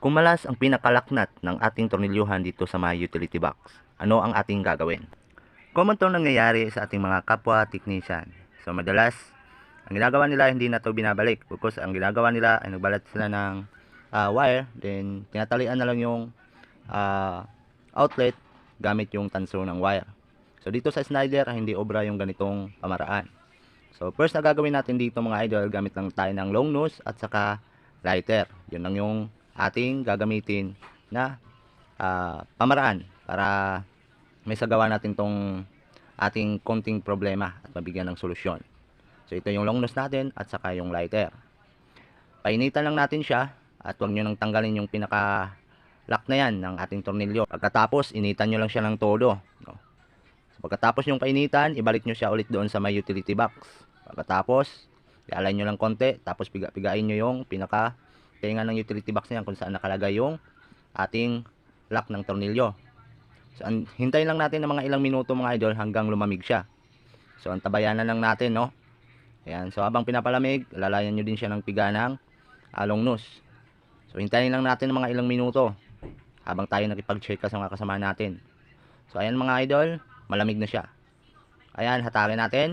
Kumalas ang pinakalaknat ng ating tornilyuhan dito sa mga utility box. Ano ang ating gagawin? Common to nangyayari sa ating mga kapwa technician. So madalas, ang ginagawa nila hindi na to binabalik because ang ginagawa nila ay nagbalat sila ng ah, wire then tinatalian na lang yung ah, outlet gamit yung tanso ng wire. So dito sa Snyder hindi obra yung ganitong pamaraan. So first na gagawin natin dito mga idol gamit lang tayo ng long nose at saka lighter. Yun lang yung ating gagamitin na ah, pamaraan para may sagawa natin tong ating konting problema at mabigyan ng solusyon. So ito yung long nose natin at saka yung lighter. Painitan lang natin siya at huwag nyo nang tanggalin yung pinaka lock na yan ng ating tornilyo. Pagkatapos, initan nyo lang siya ng todo. No? So, pagkatapos yung painitan, ibalik nyo siya ulit doon sa may utility box. Pagkatapos, i-align nyo lang konti, tapos piga-pigain nyo yung pinaka tenga ng utility box niyan kung saan nakalagay yung ating lock ng tornilyo. So, hintayin lang natin ng mga ilang minuto mga idol hanggang lumamig siya. So, antabayanan lang natin, no? Ayan. So, habang pinapalamig, lalayan nyo din siya ng piga ng along nose. So, hintayin lang natin ng mga ilang minuto habang tayo nakipag-check sa mga kasama natin. So, ayan mga idol, malamig na siya. Ayan, hatakin natin.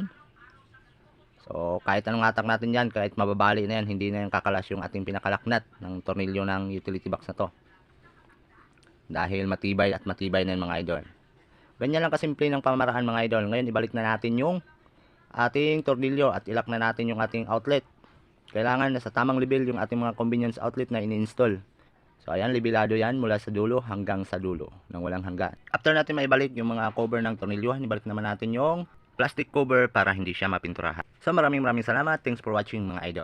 So, kahit anong hatak natin yan, kahit mababali na yan, hindi na yan kakalas yung ating pinakalaknat ng tornilyo ng utility box na to. Dahil matibay at matibay na yan mga idol. Ganyan lang kasimple ng pamaraan mga idol. Ngayon, ibalik na natin yung ating tornilyo at ilak na natin yung ating outlet. Kailangan na sa tamang level yung ating mga convenience outlet na ini-install. So ayan, libilado yan mula sa dulo hanggang sa dulo ng walang hanggan. After natin maibalik yung mga cover ng tornilyo, ibalik naman natin yung plastic cover para hindi siya mapinturahan. So maraming maraming salamat. Thanks for watching mga idol.